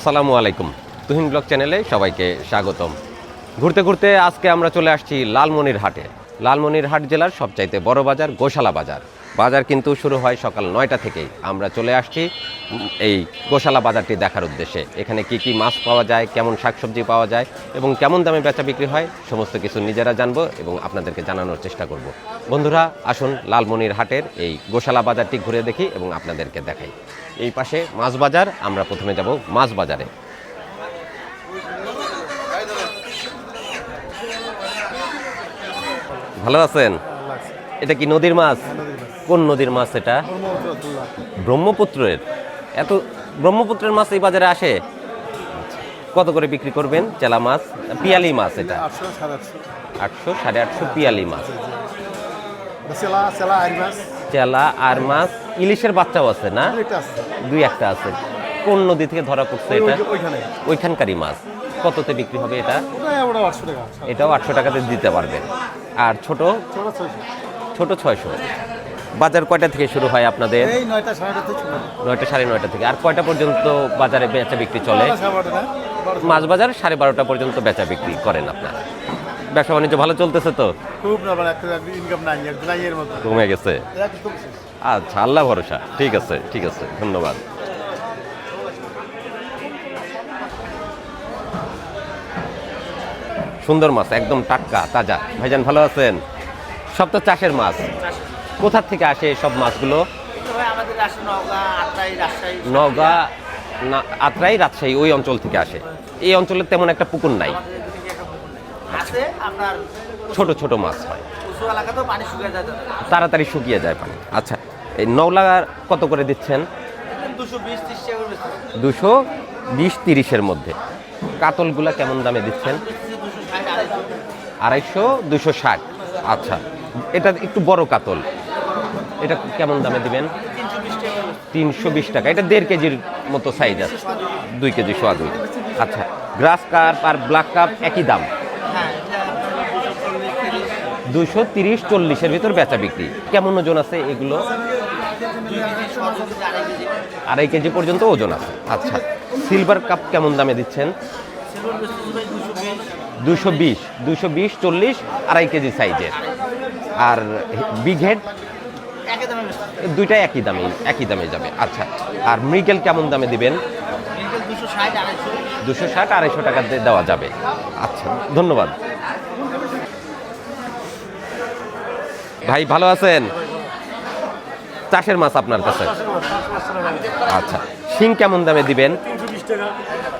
আসসালামু আলাইকুম। তুহিন ব্লগ চ্যানেলে সবাইকে স্বাগতম। ঘুরতে ঘুরতে আজকে আমরা চলে আসছি লালমনির হাটে লালমনির হাট জেলার সবচাইতে বড় বাজার গোশালা বাজার। বাজার কিন্তু শুরু হয় সকাল নয়টা থেকেই। আমরা চলে আসছি এই গোশালা বাজারটি দেখার উদ্দেশ্যে। এখানে কি কি মাছ পাওয়া যায় কেমন শাকসবজি পাওয়া যায় এবং কেমন দামে বেচা বিক্রি হয় সমস্ত কিছু নিজেরা জানব এবং আপনাদেরকে জানানোর চেষ্টা করব। বন্ধুরা আসুন লালমনির হাটের এই গোশালা বাজারটি ঘুরে দেখি এবং আপনাদেরকে দেখাই। এই পাশে মাছ বাজার আমরা প্রথমে যাব মাছ বাজারে। ভালো আছেন? এটা কি নদীর মাছ? কোন নদীর মাছ এটা? ব্রহ্মপুত্রের। এত ব্রহ্মপুত্রের মাছ এই বাজারে আসে? কত করে বিক্রি করবেন চেলা মাছ? পিয়ালি মাছ এটা? আটশো সাড়ে আটশো পিয়ালি মাছ। চেলা, আর মাছ, ইলিশের বাচ্চাও আছে না? দুই একটা আছে। কোন নদী থেকে ধরা পড়ছে এটা? ওই- ওইখানকারই মাছ। কততে বিক্রি হবে এটা? এটাও আটশো টাকাতে দিতে পারবেন। আর ছোট? ছোট ছয়শো। বাজার কয়টা থেকে শুরু হয় আপনাদের? নয়টা সাড়ে নয়টা থেকে আর কয়টা পর্যন্ত বাজারে বেচা বিক্রি চলে। মাছ বাজার সাড়ে বারোটা। পর্যন্ত বেচা বিক্রি করেন আপনারা। ব্যবসা বাণিজ্য ভালো চলতেছে তো? খুব মানে কমে গেছে? আচ্ছা আল্লাহ ভরসা। ঠিক আছে ঠিক আছে ধন্যবাদ। সুন্দর মাছ একদম টাটকা তাজা। ভাইজান ভালো আছেন? সব তো চাষের মাছ। কোথা থেকে আসে সব মাছগুলো? তবে আমাদের রাজশাহী নওগাঁ আটটাই রাজশাহী নওগাঁ না আত্রাই রাজশাহী ওই অঞ্চল থেকে আসে। এই অঞ্চলে তেমন একটা পুকুর নাই। ছোট ছোট মাছ হয়। তাড়াতাড়ি শুকিয়ে যায় পানি। আচ্ছা এই নওলা কত করে দিচ্ছেন? দুশো বিশ তিরিশের মধ্যে। কাতলগুলা কেমন দামে দিচ্ছেন? আড়াইশো দুশো ষাট। আচ্ছা এটা একটু বড় কাতল। এটা কেমন দামে দিবেন? তিনশো বিশ টাকা। এটা দেড় কেজির মতো সাইজ আছে। দুই কেজি সোয়া দুই। আচ্ছা গ্রাস কাপ আর ব্ল্যাক কাপ একই দাম? দুশো তিরিশ চল্লিশের ভিতর বেচা বিক্রি। কেমন ওজন আছে এগুলো? আড়াই কেজি পর্যন্ত ওজন আছে। আচ্ছা সিলভার কাপ কেমন দামে দিচ্ছেন? দুশো বিশ দুশো বিশ চল্লিশ, আড়াই কেজি সাইজের আর বিগ হেড দুইটাই একই দামে একই দামে যাবে। আচ্ছা আর মৃগেল কেমন দামে দিবেন? দুশো ষাট আড়াইশো। টাকা দিয়ে দেওয়া যাবে। আচ্ছা ধন্যবাদ। ভাই ভালো আছেন? চাষের মাছ আপনার কাছে? আচ্ছা শিং কেমন দামে দিবেন?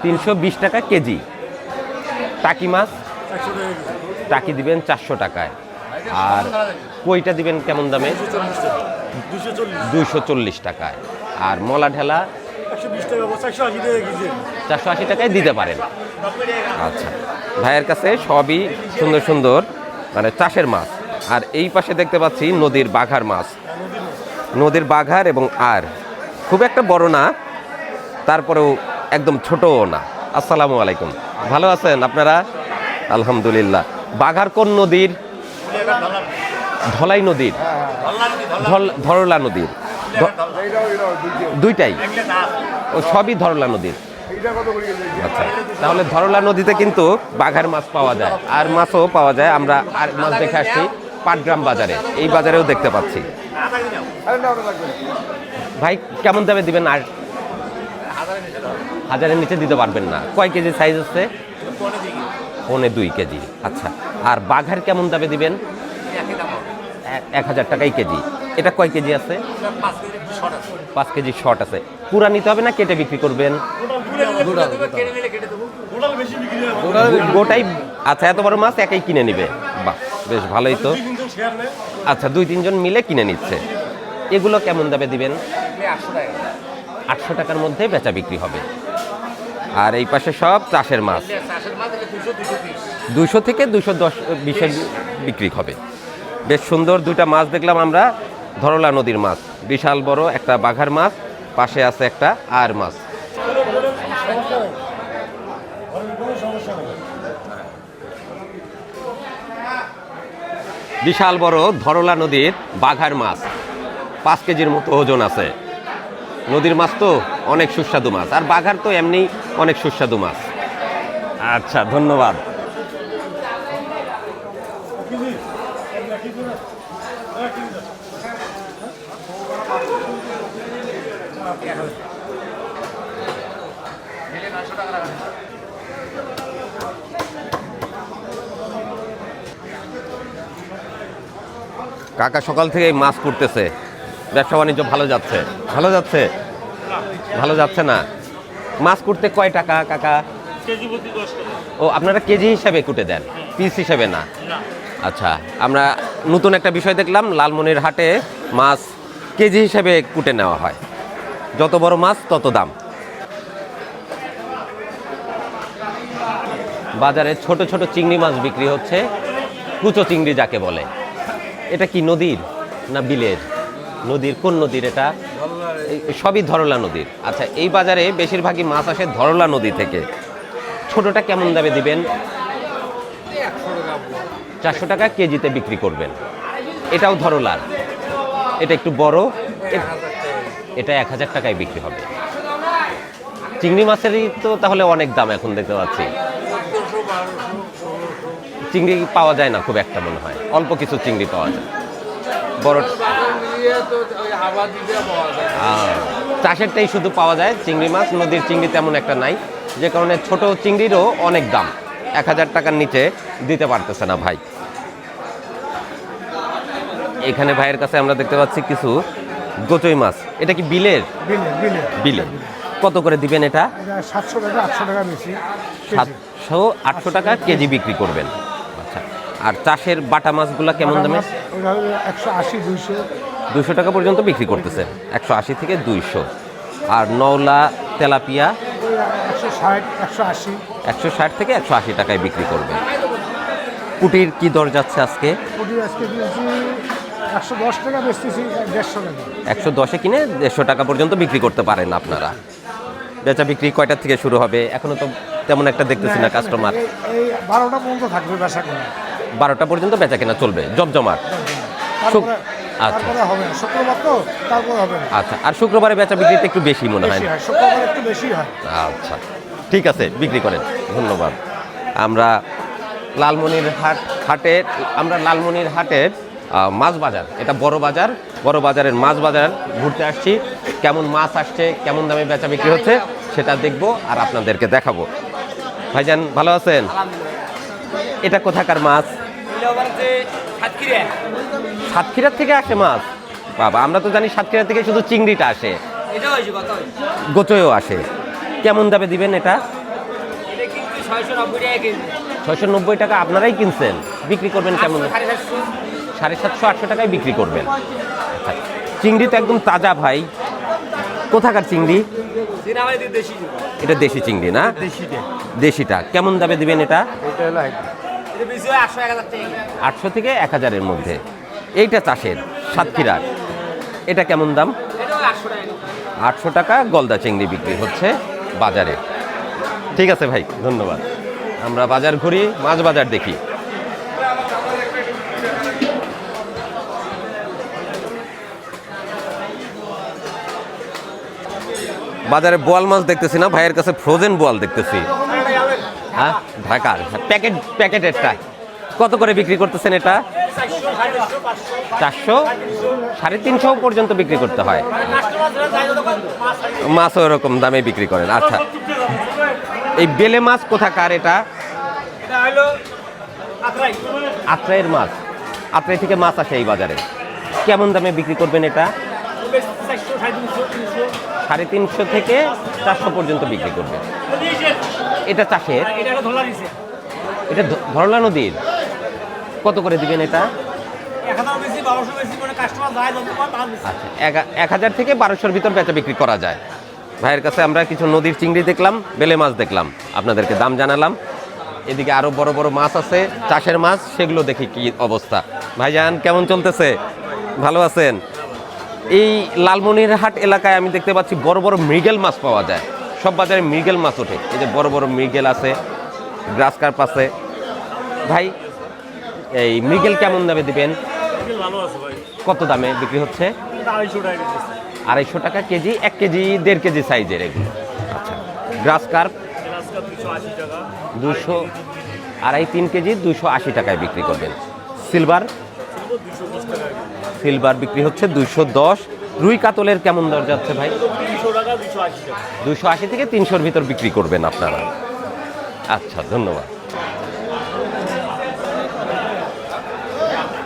তিনশো বিশ টাকা। কেজি। টাকি মাছ। টাকি দিবেন চারশো টাকায়। আর কইটা দিবেন কেমন দামে? দুইশো চল্লিশ টাকায়। আর মলা ঢেলা চারশো আশি টাকায় দিতে পারেন। আচ্ছা। ভাইয়ের কাছে সবই সুন্দর সুন্দর মানে চাষের মাছ। আর এই পাশে দেখতে পাচ্ছি নদীর বাঘার মাছ। নদীর বাঘার এবং আর। খুব একটা বড় না, তারপরেও একদম ছোটও না। আসসালামু আলাইকুম। ভালো আছেন আপনারা? আলহামদুলিল্লাহ। বাঘার কোন নদীর ধলাই নদীর। ধরলা নদীর। দুইটাই। ও সবই ধরলা নদীর। আচ্ছা তাহলে ধরলা নদীতে কিন্তু বাঘার মাছ পাওয়া যায়। আর মাছও পাওয়া যায়। আমরা আর মাছ দেখে আসছি পাটগ্রাম বাজারে। এই বাজারেও দেখতে পাচ্ছি। ভাই, কেমন দামে দিবেন? আর হাজারের নিচে দিতে পারবেন না। কয় কেজি সাইজ আছে? পৌনে দুই কেজি। আচ্ছা আর বাঘার কেমন দামে দিবেন? এক হাজার টাকাই কেজি। এটা কয় কেজি আছে? পাঁচ কেজি শর্ট আছে। পুরা নিতে হবে না কেটে বিক্রি করবেন? গোটাই আচ্ছা এত বড় মাছ একাই কিনে নিবে? বাহ, বেশ ভালোই তো। আচ্ছা দুই তিনজন মিলে কিনে নিচ্ছে। এগুলো কেমন দামে দিবেন? আটশো টাকার মধ্যে বেচা বিক্রি হবে। আর এই পাশে সব চাষের মাছ। দুশো থেকে দুশো দশ বিশের বিক্রি হবে। বেশ সুন্দর দুইটা মাছ দেখলাম আমরা ধরলা নদীর মাছ। বিশাল বড় একটা বাঘার মাছ পাশে আছে একটা আর মাছ। বিশাল বড় ধরলা নদীর বাঘার মাছ। পাঁচ কেজির মতো ওজন আছে। নদীর মাছ তো অনেক সুস্বাদু মাছ। আর বাঘার তো এমনি অনেক সুস্বাদু মাছ। আচ্ছা ধন্যবাদ। কাকা সকাল থেকে মাছ করতেছে। ব্যবসা বাণিজ্য ভালো যাচ্ছে। ভালো যাচ্ছে? ভালো যাচ্ছে না। মাছ করতে কয় টাকা কাকা? ও আপনারা কেজি হিসাবে কুটে দেন? পিস হিসাবে না। আচ্ছা আমরা নতুন একটা বিষয় দেখলাম লালমনির হাটে মাছ কেজি হিসাবে কুটে নেওয়া হয়। যত বড় মাছ তত দাম। বাজারে ছোট ছোট চিংড়ি মাছ বিক্রি হচ্ছে। কুচো চিংড়ি যাকে বলে। এটা কি নদীর না বিলের? নদীর, কোন নদীর এটা? সবই ধরলা নদীর। আচ্ছা এই বাজারে বেশিরভাগই মাছ আসে ধরলা নদী থেকে। ছোটটা কেমন দামে দিবেন? চারশো টাকা কেজিতে বিক্রি করবেন। এটাও ধরলার। এটা একটু বড়। এটা এক হাজার টাকায় বিক্রি হবে। চিংড়ি মাছেরই তো তাহলে অনেক দাম এখন দেখতে পাচ্ছি। চিংড়ি পাওয়া যায় না খুব একটা মনে হয়। অল্প কিছু চিংড়ি পাওয়া যায়। বড় চাষেরটাই শুধু পাওয়া যায় চিংড়ি মাছ নদীর চিংড়ি তেমন একটা নাই। যে কারণে ছোট চিংড়িরও অনেক দাম। এক হাজার টাকার নিচে দিতে পারতেছে না ভাই। এখানে ভাইয়ের কাছে আমরা দেখতে পাচ্ছি কিছু গোচই মাছ। এটা কি বিলের? বিলে বিলে। বিলে। কত করে দিবেন এটা? এটা সাতশো টাকা আটশো টাকা বেশি। সাতশো আটশো টাকা কেজি বিক্রি করবেন। আচ্ছা আর চাষের বাটা মাছগুলা কেমন দামে? একশো আশি দুইশো। দুশো টাকা পর্যন্ত বিক্রি করতেছে। একশো আশি থেকে দুইশো। আর নওলা তেলাপিয়া একশো ষাট থেকে একশো আশি টাকায় বিক্রি করবে। পুটির কি দর যাচ্ছে আজকে? একশো দশ কিনে দেড়শো টাকা পর্যন্ত বিক্রি করতে পারেন আপনারা। বেচা বিক্রি কয়টার থেকে শুরু হবে? এখনও তো তেমন একটা দেখতেছি না কাস্টমার বারোটা পর্যন্ত থাকবে বেচা কিনা। বারোটা পর্যন্ত বেচা কেনা চলবে জমজমাট। তারপরে আচ্ছা। হবে না শুক্রবার তো তারপরে হবে না। আচ্ছা আর শুক্রবারে বেচা বিক্রিতে একটু বেশি মনে হয়। শুক্রবার একটু বেশি হয়। আচ্ছা ঠিক আছে বিক্রি করেন ধন্যবাদ। আমরা লালমনির হাট হাটের আমরা লালমনির হাটের মাছ বাজার এটা বড় বাজার বড় বাজারের মাছ বাজার ঘুরতে আসছি। কেমন মাছ আসছে কেমন দামে বেচা বিক্রি হচ্ছে সেটা দেখব আর আপনাদেরকে দেখাবো। ভাইজান ভালো আছেন? এটা কোথাকার মাছ? সাতক্ষীরার থেকে আসে মাছ? বাবা আমরা তো জানি সাতক্ষীরা থেকে শুধু চিংড়িটা আসে। গোচয়েও আসে। কেমন দামে দিবেন এটা? ছয়শো নব্বই টাকা আপনারাই কিনছেন। বিক্রি করবেন কেমন? সাড়ে সাতশো। আটশো টাকায় বিক্রি করবেন। আচ্ছা চিংড়ি তো একদম তাজা ভাই। কোথাকার চিংড়ি? এটা দেশি চিংড়ি না? দেশিটা। কেমন দামে দিবেন এটা? এটা হয় আটশো থেকে এক হাজারের মধ্যে। এইটা চাষের সাতক্ষীরার। এটা কেমন দাম? আটশো টাকা। গলদা চিংড়ি বিক্রি হচ্ছে বাজারে। ঠিক আছে ভাই ধন্যবাদ। আমরা বাজার ঘুরি মাছ বাজার দেখি। বাজারে বোয়াল মাছ দেখতেছি না ভাইয়ের কাছে ফ্রোজেন বোয়াল দেখতেছি। হ্যাঁ? ঢাকার। প্যাকেট, প্যাকেটেরটা। কত করে বিক্রি করতেছেন এটা? চারশো, সাড়ে তিনশো পর্যন্ত বিক্রি করতে হয়। মাছও এরকম দামে বিক্রি করেন। আচ্ছা এই বেলে মাছ কোথাকার এটা? আত্রাইয়ের মাছ। আত্রাই থেকে মাছ আসে এই বাজারে। কেমন দামে বিক্রি করবেন এটা? সাড়ে তিনশো থেকে চারশো পর্যন্ত বিক্রি করবেন। এটা চাষের? এটা দিছে এটা ধরলা নদীর? কত করে দিবেন এটা? আচ্ছা এক- হাজার থেকে বারোশোর ভিতর বেচা বিক্রি করা যায়। ভাইয়ের কাছে আমরা কিছু নদীর চিংড়ি দেখলাম বেলে মাছ দেখলাম। আপনাদেরকে দাম জানালাম। এদিকে আরও বড় বড় মাছ আছে চাষের মাছ সেগুলো দেখি কি অবস্থা। ভাইজান কেমন চলতেছে? ভালো আছেন? এই লালমনিরহাট এলাকায় আমি দেখতে পাচ্ছি বড় বড় মৃগেল মাছ পাওয়া যায়। সব বাজারে মৃগেল মাছ ওঠে। এই যে বড় বড় মৃগেল আছে গ্রাস কার্প আছে। ভাই এই মৃগেল কেমন দামে দিবেন? কত দামে বিক্রি হচ্ছে? আড়াইশো টাকা আড়াইশো টাকা কেজি এক কেজি দেড় কেজি সাইজের এগুলো। আচ্ছা গ্রাস কার্প দুশো আড়াই তিন কেজি দুশো আশি টাকায় বিক্রি করবেন। সিলভার? সিলভার বিক্রি হচ্ছে দুশো দশ। রুই কাতলের কেমন দর যাচ্ছে ভাই? দুশো আশি থেকে তিনশোর ভিতর বিক্রি করবেন আপনারা। আচ্ছা ধন্যবাদ।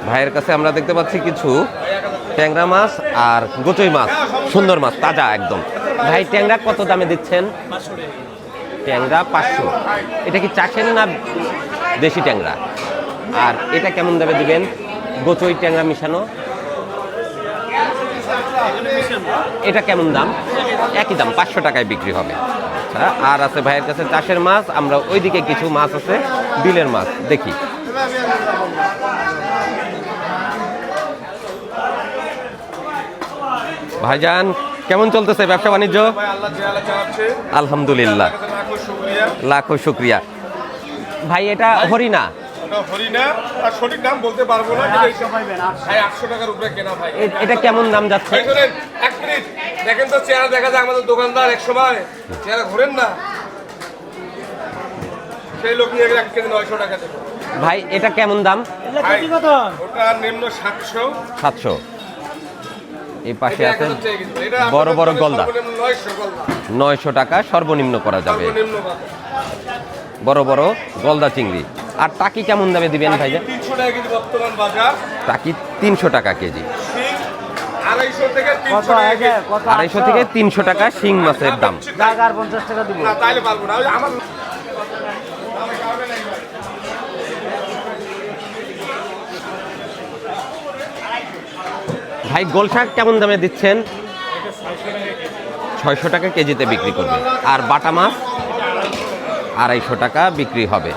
ভাইয়ের কাছে আমরা দেখতে পাচ্ছি কিছু ট্যাংরা মাছ আর গোচই মাছ সুন্দর মাছ তাজা একদম। ভাই ট্যাংরা কত দামে দিচ্ছেন? ট্যাংরা পাঁচশো। এটা কি চাষের না দেশি ট্যাংরা? আর এটা কেমন দামে দিবেন? গোচই ট্যাংরা মিশানো? এটা কেমন দাম? একই দাম, পাঁচশো টাকায় বিক্রি হবে। আচ্ছা আর আছে ভাইয়ের কাছে চাষের মাছ, আমরা ওইদিকে কিছু মাছ আছে, বিলের মাছ, দেখি। ভাইজান, কেমন চলতেছে ব্যবসা বাণিজ্য? আলহামদুলিল্লাহ। লাখো শুক্রিয়া। ভাই, এটা হরিণা। ওটা হরিণা আর সঠিক দাম বলতে পারব না কিন্তু ভাই আটশো টাকার উপরে কেনা ভাই। এটা কেমন দাম যাচ্ছে? এক মিনিট। দেখেন তো চেহারা দেখা যায় আমাদের দোকানদার এক সময়। চেহারা ঘোরেন না। সেই লোক নিয়ে এক কেজি নয়শো টাকা দেবো। ভাই এটা কেমন দাম? ওটা নিম্ন সাতশো। সাতশো। এই পাশে আছে বড় বড় গলদা। নয়শো টাকা সর্বনিম্ন করা যাবে। বড় বড় গলদা চিংড়ি। আর টাকি কেমন দামে দিবেন ভাই তিনশো টাকা কেজি বর্তমান বাজার। টাকি তিনশো টাকা কেজি। আড়াইশো থেকে তিনশো টাকা শিং মাছের দাম ভাই গোল শাক কেমন দামে দিচ্ছেন? ছয়শো টাকা কেজিতে বিক্রি করবে আর বাটা মাছ আড়াইশো টাকা বিক্রি হবে।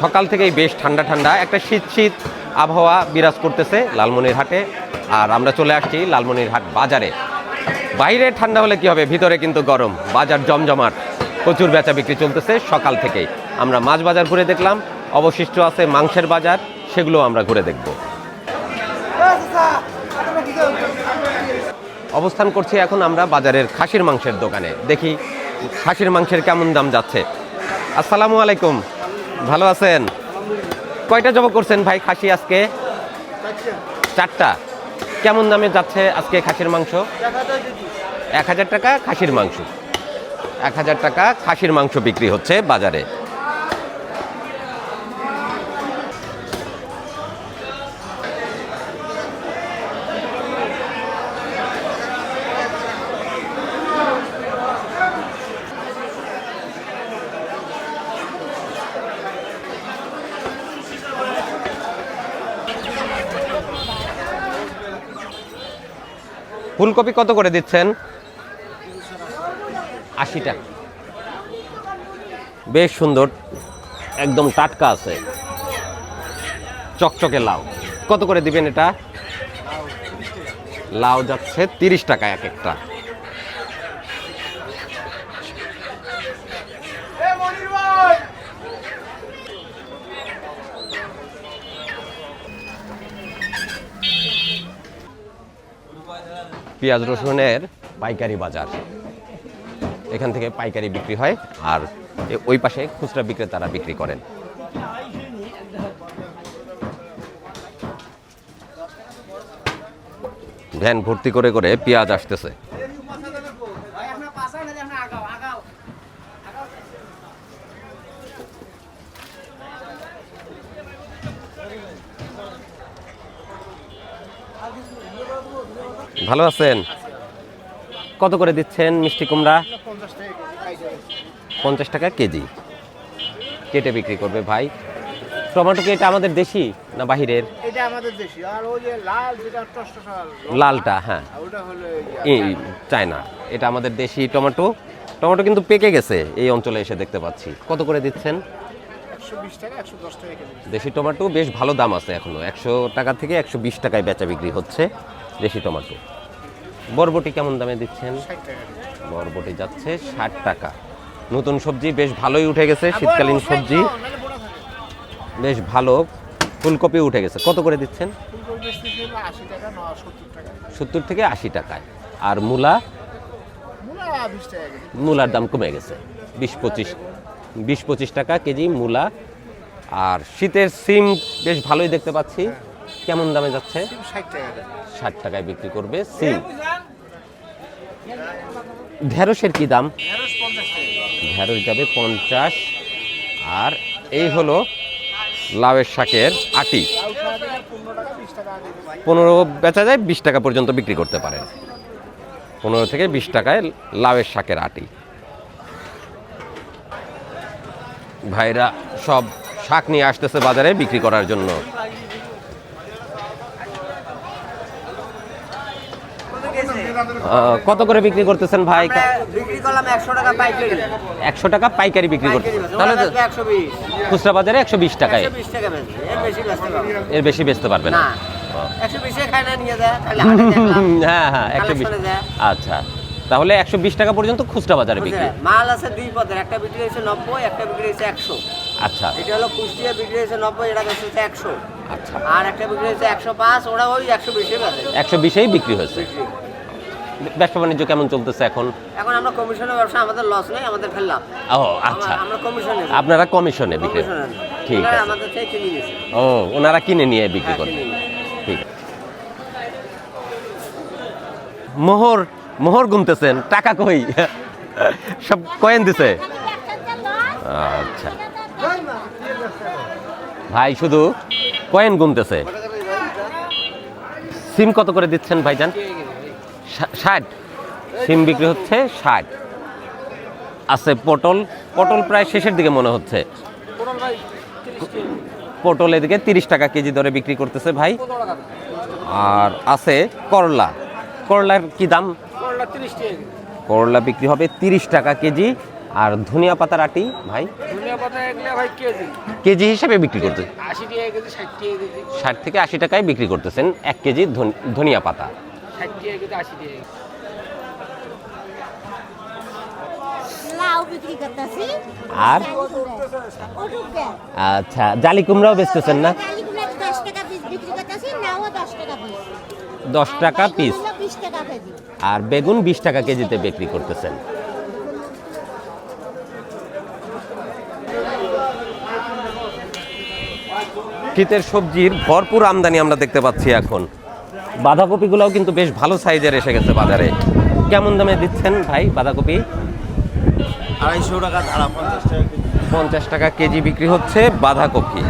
সকাল থেকেই বেশ ঠান্ডা ঠান্ডা। একটা শীত শীত আবহাওয়া বিরাজ করতেছে লালমনিরহাটে। আর আমরা চলে আসছি লালমনিরহাট বাজারে। বাইরে ঠান্ডা হলে কি হবে? ভিতরে কিন্তু গরম। বাজার জমজমাট। প্রচুর বেচা বিক্রি চলতেছে সকাল থেকেই। আমরা মাছ বাজার ঘুরে দেখলাম। অবশিষ্ট আছে মাংসের বাজার। সেগুলো আমরা ঘুরে দেখব। অবস্থান করছি এখন আমরা বাজারের খাসির মাংসের দোকানে। দেখি খাসির মাংসের কেমন দাম যাচ্ছে। আসসালামু আলাইকুম। ভালো আছেন? কয়টা জব করছেন ভাই খাসি আজকে? চারটা। কেমন দামে যাচ্ছে আজকে খাসির মাংস? এক হাজার টাকা খাসির মাংস। এক হাজার টাকা খাসির মাংস বিক্রি হচ্ছে বাজারে। ফুলকপি কত করে দিচ্ছেন? আশিটা। বেশ সুন্দর। একদম টাটকা আছে। চকচকে লাউ। কত করে দিবেন এটা? লাউ যাচ্ছে তিরিশ টাকা এক একটা। পেঁয়াজ রসুনের পাইকারি বাজার। এখান থেকে পাইকারি বিক্রি হয় আর ওই পাশে খুচরা বিক্রেতারা বিক্রি করেন। ভ্যান ভর্তি করে করে পেঁয়াজ আসতেছে। ভালো আছেন? কত করে দিচ্ছেন মিষ্টি কুমড়া? পঞ্চাশ টাকা কেজি। কেটে বিক্রি করবে ভাই। টমেটো কি এটা আমাদের দেশি না বাহিরের? এটা আমাদের দেশি। আর ওই যে লাল যেটা লালটা হ্যাঁ। ওটা হলো এই চায়না। এটা আমাদের দেশি টমেটো। টমেটো কিন্তু পেকে গেছে এই অঞ্চলে এসে দেখতে পাচ্ছি। কত করে দিচ্ছেন? দেশি টমেটো বেশ ভালো দাম আছে এখনও। একশো টাকা থেকে একশো বিশ টাকায় বেচা বিক্রি হচ্ছে দেশি টমেটো। বরবটি কেমন দামে দিচ্ছেন। বরবটি যাচ্ছে ষাট টাকা। নতুন সবজি বেশ ভালোই উঠে গেছে শীতকালীন সবজি। বেশ ভালো ফুলকপি উঠে গেছে। কত করে দিচ্ছেন? সত্তর থেকে আশি টাকায়। আর মূলা? মূলার দাম কমে গেছে বিশ পঁচিশ বিশ পঁচিশ টাকা কেজি মূলা। আর শীতের সিম বেশ ভালোই দেখতে পাচ্ছি। কেমন দামে যাচ্ছে? ষাট টাকায় বিক্রি করবে সিম। ঢেঁড়সের কি দাম? ঢেঁড়স যাবে পঞ্চাশ। আর এই হলো লাউয়ের শাকের আটি। পনেরো বেচা যায় বিশ টাকা পর্যন্ত বিক্রি করতে পারেন। পনেরো থেকে বিশ টাকায় লাউয়ের শাকের আটি। ভাইরা সব শাক নিয়ে আসতেছে বাজারে বিক্রি করার জন্য। কত করে বিক্রি করতেছেন ভাই? বিক্রি করলাম একশো টাকা পাইকারি। একশো টাকা পাইকারি বিক্রি করতেছেন। তাহলে খুচরা বাজারে একশো বিশ টাকায়। টাকা এর বেশি বেচতে পারব না। এর বেশি বেচতে পারবেন না। নিয়ে যায়। হ্যাঁ হ্যাঁ। আচ্ছা তাহলে একশো বিশ টাকা পর্যন্ত খুচরা বাজারে বিক্রি। মাল আছে দুই পদের একটা বিক্রি হয়েছে নব্বই একটা বিক্রি হয়েছে একশো। আচ্ছা। এটা হলো কুষ্টিয়া বিক্রি হয়েছে নব্বই এটা হচ্ছে একশো। আচ্ছা। আর একটা বিক্রি হয়েছে একশো পাঁচ ওরা ওই একশো বিশে একশো বিশেই বিক্রি হয়েছে। ব্যবসা বাণিজ্য কেমন চলতেছে এখন? এখন আমরা কমিশনের ব্যবসা আমাদের লস নেই আমাদের ফেললাম ও আচ্ছা। আমরা কমিশনে আপনারা কমিশনে বিক্রি কমিশনে ঠিক আছে। আমাদের থেকে কিনে গেছে ও ওনারা কিনে নিয়ে বিক্রি হ্যাঁ, করেন। ঠিক। মোহর মোহর গুনতেছেন। টাকা কই? সব কয়েন দিছে। আচ্ছা। ভাই শুধু কয়েন গুনতেছে। সিম কত করে দিচ্ছেন ভাইজান? ষাট। সিম বিক্রি হচ্ছে ষাট। আছে পটল। পটল প্রায় শেষের দিকে মনে হচ্ছে। পটল এদিকে তিরিশ টাকা কেজি দরে বিক্রি করতেছে ভাই। আর আছে করলা। করলার কি দাম? করলা বিক্রি হবে তিরিশ টাকা কেজি। আর ধনিয়া পাতার আটি ভাই? কেজি হিসেবে বিক্রি করতে ষাট থেকে আশি টাকায় বিক্রি করতেছেন এক কেজি ধন- ধনিয়া পাতা। করতেছি। আর? আচ্ছা জালি কুমড়াও বেচতেছেন না? দশ টাকা পিস আর বেগুন বিশ টাকা কেজিতে বিক্রি করতেছেন। শীতের সবজির ভরপুর আমদানি আমরা দেখতে পাচ্ছি এখন। বাঁধাকপিগুলোও কিন্তু বেশ ভালো সাইজের এসে গেছে বাজারে। কেমন দামে দিচ্ছেন ভাই বাঁধাকপি? আড়াইশো টাকা ধারা পঞ্চাশ টাকা পঞ্চাশ টাকা কেজি বিক্রি হচ্ছে বাঁধাকপি।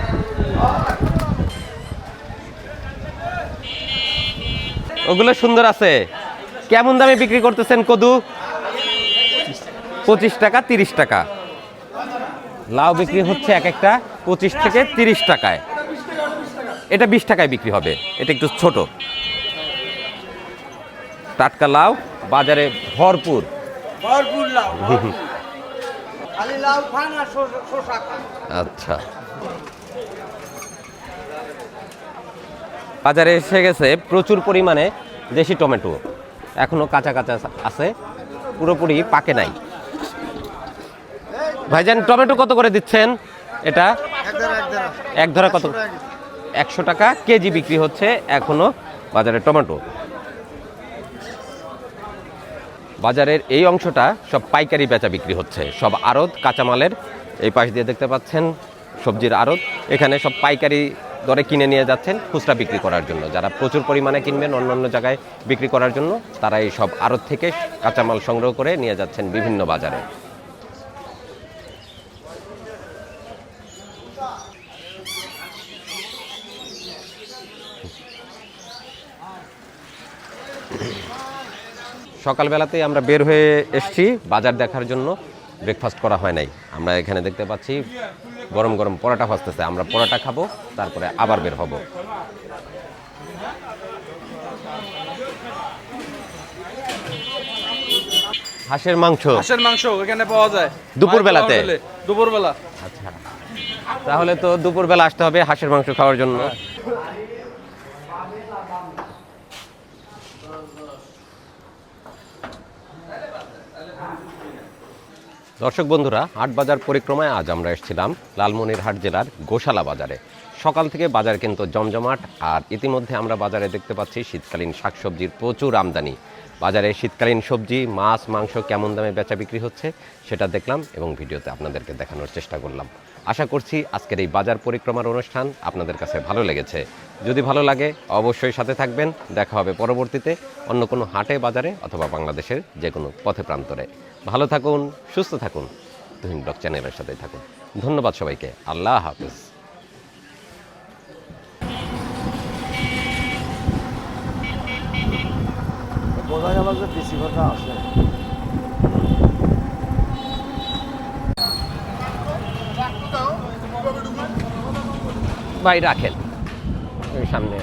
ওগুলো সুন্দর আছে। কেমন দামে বিক্রি করতেছেন কদু? পঁচিশ টাকা তিরিশ টাকা। লাউ বিক্রি হচ্ছে এক একটা পঁচিশ থেকে তিরিশ টাকায়। এটা বিশ টাকায় বিক্রি হবে এটা একটু ছোট। টাটকা লাউ বাজারে ভরপুর। ভরপুর লাউ খালি লাউ খান আর শসা- খান। আচ্ছা। বাজারে এসে গেছে প্রচুর পরিমাণে দেশি টমেটো। এখনও কাঁচা কাঁচা আছে পুরোপুরি পাকে নাই। ভাইজান টমেটো কত করে দিচ্ছেন? এটা এক ধরা কত? একশো টাকা। কেজি বিক্রি হচ্ছে এখনও বাজারে টমেটো। বাজারের এই অংশটা সব পাইকারি বেচা বিক্রি হচ্ছে। সব আড়ত, কাঁচামালের, এই পাশ দিয়ে দেখতে পাচ্ছেন সবজির আড়ত। এখানে সব পাইকারি দরে কিনে নিয়ে যাচ্ছেন খুচরা বিক্রি করার জন্য। যারা প্রচুর পরিমাণে কিনবেন অন্য অন্য জায়গায় বিক্রি করার জন্য, তারা এই সব আড়ত থেকে কাঁচামাল সংগ্রহ করে নিয়ে যাচ্ছেন বিভিন্ন বাজারে। সকালবেলাতেই আমরা বের হয়ে এসছি বাজার দেখার জন্য। ব্রেকফাস্ট করা হয় নাই। আমরা এখানে দেখতে পাচ্ছি গরম গরম পরোটা ভাজতেছে। আমরা পরোটা খাব তারপরে আবার বের হব। হাঁসের মাংস। হাঁসের মাংস এখানে পাওয়া যায়। দুপুরবেলাতে? দুপুরবেলা। আচ্ছা। তাহলে তো দুপুরবেলা আসতে হবে হাঁসের মাংস খাওয়ার জন্য। দর্শক বন্ধুরা, হাট বাজার পরিক্রমায় আজ আমরা এসেছিলাম লালমনিরহাট জেলার গোশালা বাজারে। সকাল থেকে বাজার কিন্তু জমজমাট, আর ইতিমধ্যে আমরা বাজারে দেখতে পাচ্ছি শীতকালীন শাকসবজির প্রচুর আমদানি। বাজারে শীতকালীন সবজি, মাছ, মাংস কেমন দামে বেচা বিক্রি হচ্ছে সেটা দেখলাম এবং ভিডিওতে আপনাদেরকে দেখানোর চেষ্টা করলাম। আশা করছি আজকের এই বাজার পরিক্রমার অনুষ্ঠান আপনাদের কাছে ভালো লেগেছে। যদি ভালো লাগে, অবশ্যই সাথে থাকবেন। দেখা হবে পরবর্তীতে অন্য কোনো হাটে, বাজারে অথবা বাংলাদেশের যে কোনো পথে প্রান্তরে। ভালো থাকুন, সুস্থ থাকুন। তুহিন ব্লগ চ্যানেলের সাথে থাকুন। ধন্যবাদ সবাইকে। আল্লাহ হাফিজ। বোঝা গেল যে বেশি কথা আছে। ভাই রাখেন। সামনে।